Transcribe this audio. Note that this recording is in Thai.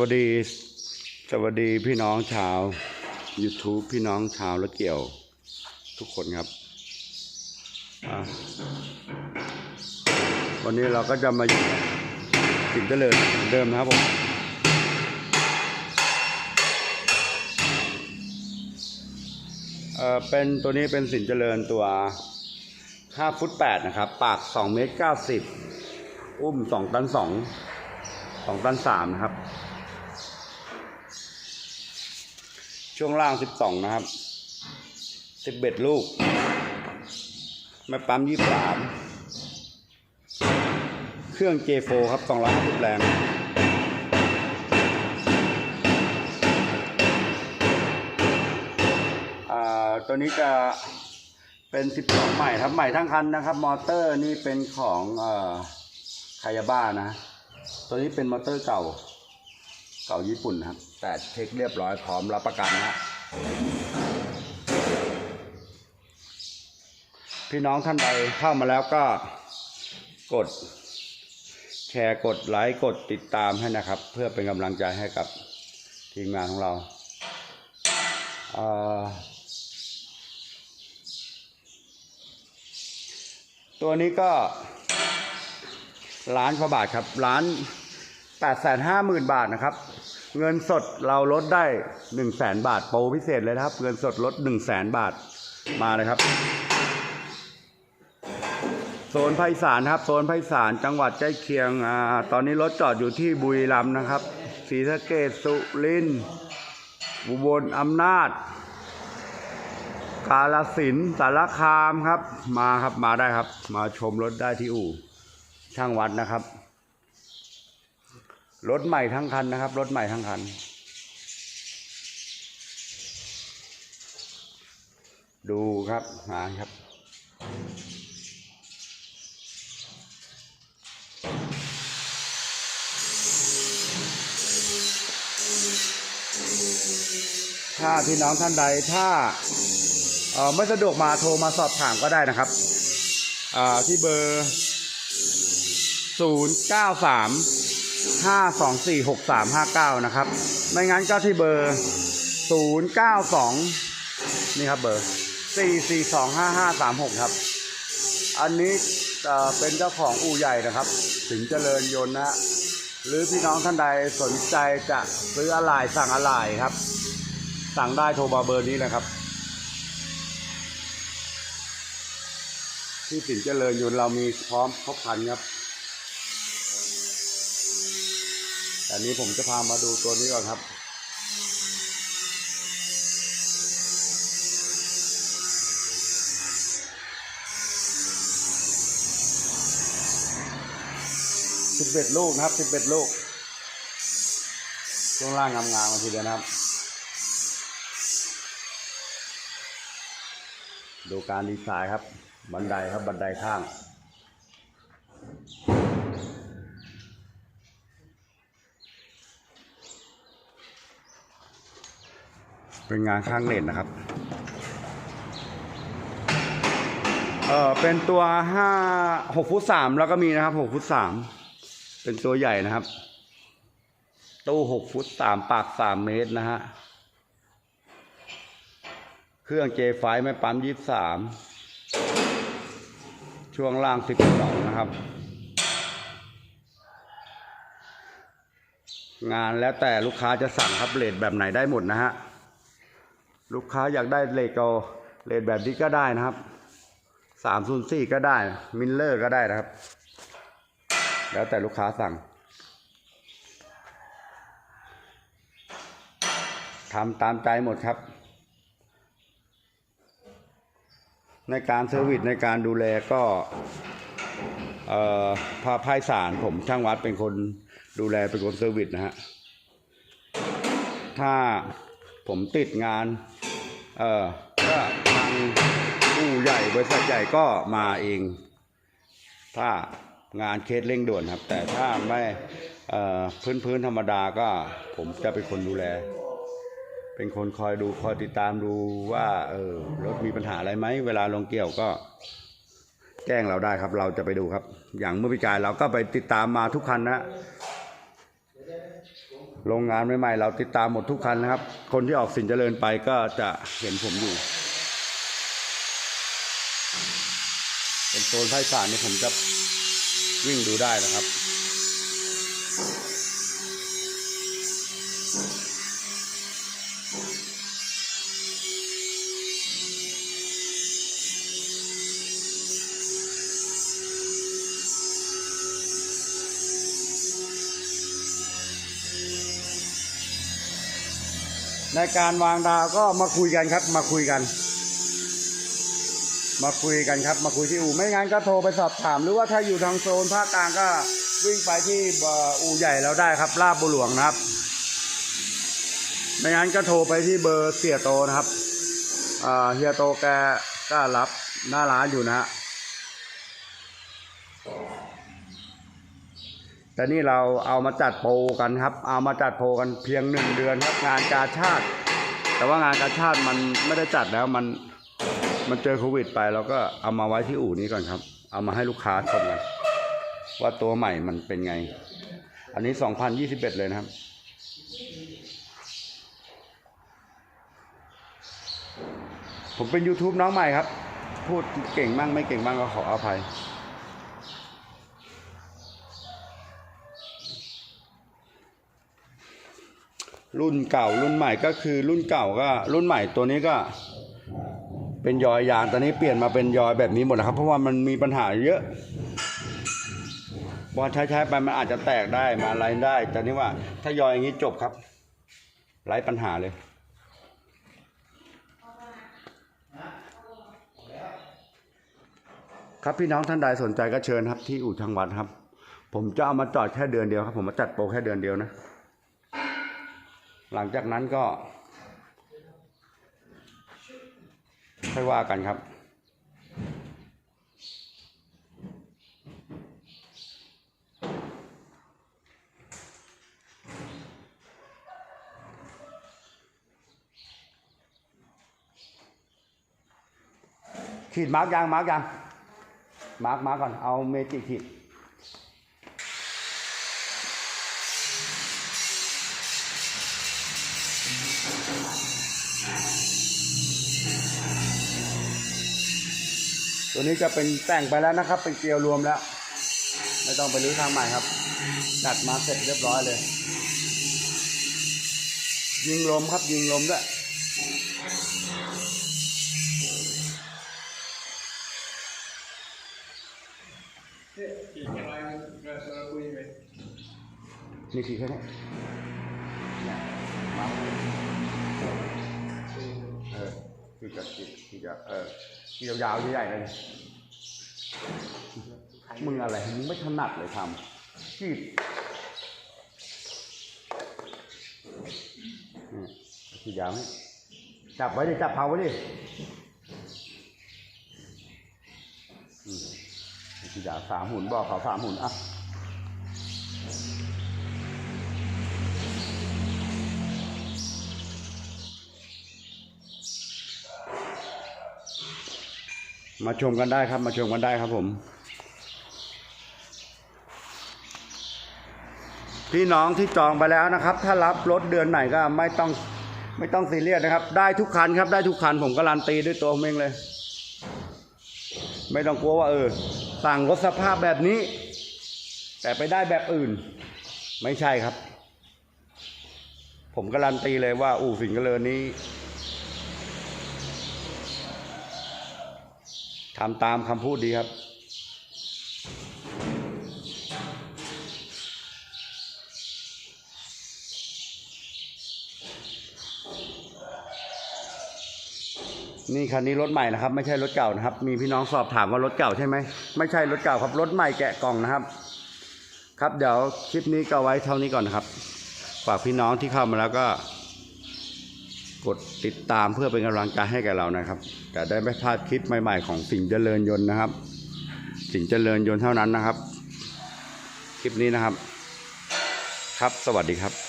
วัสดี สวัสดีพี่น้องชาว YouTube พี่น้องชาวและเกี่ยว ทุกคนครับ วันนี้เราก็จะมาอยู่สินเจริญเดิมนะครับผมเออเป็นตัวนี้เป็นสินเจริญตัว 5 ฟุต 8 นะครับ ปาก 2 เมตร 90 อุ้ม 2 ตัน 2 2 ตัน 3 นะครับ ช่วงล่าง12นะครับ11ลูกแม่ปั๊ม23เครื่อง J4 ครับ250แรงอ่าตัวนี้จะเป็น 12 ใหม่ครับ ใหม่ทั้งคันนะครับ มอเตอร์นี่เป็นของเอ่อคายาบ้านะ ตัวนี้เป็นมอเตอร์เก่า เก่าญี่ปุ่นนะครับ แต่เช็คเรียบร้อยพร้อมรับประกันนะพี่น้องท่านใดเข้ามาแล้วก็กด แชร์กดไลค์กดติดตามให้นะครับ เพื่อเป็นกำลังใจให้กับทีมงานของเราเตัวนี้ก็ล้านกว่าบาทครับล้านแปดแสนห้าหมื่นบาทนะครับ เงินสดเราลดได้หนึ่งแสนบาทโปรพิเศษเลยนะครับ เงินสดลดหนึ่งแสนบาทมาเลยครับ โซนไพศาลครับ โซนไพศาลจังหวัดใกล้เคียงอ่าตอนนี้รถจอดอยู่ที่บุรีรัมย์นะครับศรีสะเกษสุรินทร์อุบลอำนาจ กาลสินสารคามครับ มาครับมาได้ครับ มาชมรถได้ที่อู่ช่างวัดนะครับ รถใหม่ทั้งคันนะครับ รถใหม่ทั้งคัน ดูครับหาครับ ถ้าพี่น้องท่านใดถ้าเออไม่สะดวกมาโทรมาสอบถามก็ได้นะครับอ่าที่เบอร์ 0 9 3 5 2 4 6 3 5 9 นะครับ ไม่งั้นก็ที่เบอร์ 0 9 2 นี่ครับเบอร์ 4 4 2 5 5 3 6 ครับ อันนี้เอ่อเป็นเจ้าของอู่ใหญ่นะครับถึงเจริญยนต์นะหรือพี่น้องท่านใดสนใจจะซื้ออะไหล่สั่งอะไหล่ครับ สั่งได้โทรมาเบอร์นี้นะครับ ที่สินเจริญยนต์เรามีพร้อมครบครันครับ แต่นี้ผมจะพามาดูตัวนี้ก่อนครับ สิบเอ็ดลูกนะครับ สิบเอ็ดลูก ช่วงล่างงามๆมาทีเดียวนะครับ ดูการดีไซน์ครับ บันไดครับ บันไดข้าง เป็นงานข้างเลนนะครับเออเป็นตัวห้าหกฟุตสามแล้วก็มีนะครับหกฟุตสามเป็นตัวใหญ่นะครับ ตู้หกฟุตสามปากสามเมตรนะฮะเครื่องเจไฟไม่ปั๊มยี่สามช่วงล่างสิบสองนะครับ งานแล้วแต่ลูกค้าจะสั่งครับเลทแบบไหนได้หมดนะฮะ ลูกค้าอยากได้เลทก็เลทแบบนี้ก็ได้นะครับสามศูนย์สี่ก็ได้ มิลเลอร์ก็ได้นะครับ แล้วแต่ลูกค้าสั่งทำตามใจหมดครับ ในการเซอร์วิสในการดูแลก็พาพายสารผมช่างวัดเป็นคนดูแลเป็นคนเซอร์วิสนะฮะ ถ้าผมติดงาน เออก็ทางผู้ใหญ่บริษัทใหญ่ก็มาเอง ถ้างานเคสเร่งด่วนครับ แต่ถ้าไม่เอ่อพื้นพื้นๆธรรมดาก็ผมจะเป็นคนดูแล เป็นคนคอยดูคอยติดตามดูว่าเออรถมีปัญหาอะไรไหมเวลาลงเกี่ยวก็ แจ้งเราได้ครับ เราจะไปดูครับ อย่างเมื่อปีกายเราก็ไปติดตามมาทุกคันนะ โรงงานใหม่ๆเราติดตามหมดทุกคันนะครับ คนที่ออกสินเจริญไปก็จะเห็นผมอยู่ เป็นโซนไพศาลนี่ผมจะวิ่งดูได้นะครับ ในการวางดาวก็มาคุยกันครับ มาคุยกัน มาคุยกันครับ มาคุยที่อู่ไม่งั้นก็โทรไปสอบถาม หรือว่าถ้าอยู่ทางโซนภาคกลางก็วิ่งไปที่อู่ใหญ่เราได้ครับลาดบุหลวงนะครับ ไม่งั้นก็โทรไปที่เบอร์เสียโตนะครับเฮียโตแกก็รับหน้าร้านอยู่นะฮะ แต่นี่เราเอามาจัดโปรกันครับ เอามาจัดโปรกันเพียงหนึ่งเดือนครับงานกาชาติ แต่ว่างานกาชาติมันไม่ได้จัดแล้วมันมันเจอโควิดไปเราก็เอามาไว้ที่อู่นี้ก่อนครับ เอามาให้ลูกค้าชมกันว่าตัวใหม่มันเป็นไง อันนี้ 2021 เลยนะครับ ผมเป็น YouTube น้องใหม่ครับ พูดเก่งมั่งไม่เก่งมั่งก็ขออภัย รุ่นเก่ารุ่นใหม่ก็คือรุ่นเก่าก็รุ่นใหม่ตัวนี้ก็ เป็นยอยยางตอนนี้เปลี่ยนมาเป็นยอยแบบนี้หมดแล้วครับ เพราะว่ามันมีปัญหาเยอะพอใช้ใช้ๆไปมันอาจจะแตกได้มาอะไรได้แต่นี่ว่า ถ้ายอยอย่างนี้จบครับไร้ปัญหาเลยครับพี่น้องท่านใดสนใจก็เชิญครับที่อู่ทางวัดครับ ผมจะเอามาจอดแค่เดือนเดียวครับ ผมมาจัดโปรแค่เดือนเดียวนะ หลังจากนั้นก็ค่อยว่ากันครับ ขีดมาร์กยังมาร์กยังมาร์กมาร์กก่อน เอาเมจิกขีด ตัวนี้จะเป็นแต่งไปแล้วนะครับ เป็นเกลียวรวมแล้ว ไม่ต้องไปรื้อทางใหม่ครับจัดมาเสร็จเรียบร้อยเลย ยิงลมครับยิงลมด้วยอีกอะไรเราเราคุยไปนี่ขีดแค่นี้ จะขีดขีดจะเออขีดยาวๆใหญ่ๆเลยมึงอะไรมึงไม่ถนัดเลยทำขีดนี่ขีดยาวนี่จับไว้ดิจับเผาไว้ดิขีดยาวสามหุ่นบอกเขาสามหุ่นอะ มาชมกันได้ครับ มาชมกันได้ครับผม พี่น้องที่จองไปแล้วนะครับ ถ้ารับรถเดือนไหนก็ไม่ต้องไม่ต้องซีเรียสนะครับ ได้ทุกคันครับ ได้ทุกคันผมการันตีด้วยตัวผมเองเลย ไม่ต้องกลัวว่าเออสั่งรถสภาพแบบนี้ แต่ไปได้แบบอื่น ไม่ใช่ครับ ผมการันตีเลยว่าอู่สิงห์เจริญนี้ ทำตามคำพูดดีครับ นี่คันนี้รถใหม่นะครับ ไม่ใช่รถเก่านะครับ มีพี่น้องสอบถามว่ารถเก่าใช่ไหมไม่ใช่รถเก่าครับรถใหม่แกะกล่องนะครับ ครับเดี๋ยวคลิปนี้ก็ไว้เท่านี้ก่อนนะครับฝากพี่น้องที่เข้ามาแล้วก็ กดติดตามเพื่อเป็นกำลังใจให้แก่เรานะครับ จะได้ไม่พลาดคลิปใหม่ๆของสิ่งเจริญยนต์นะครับ สิ่งเจริญยนต์เท่านั้นนะครับ คลิปนี้นะครับ ครับสวัสดีครับ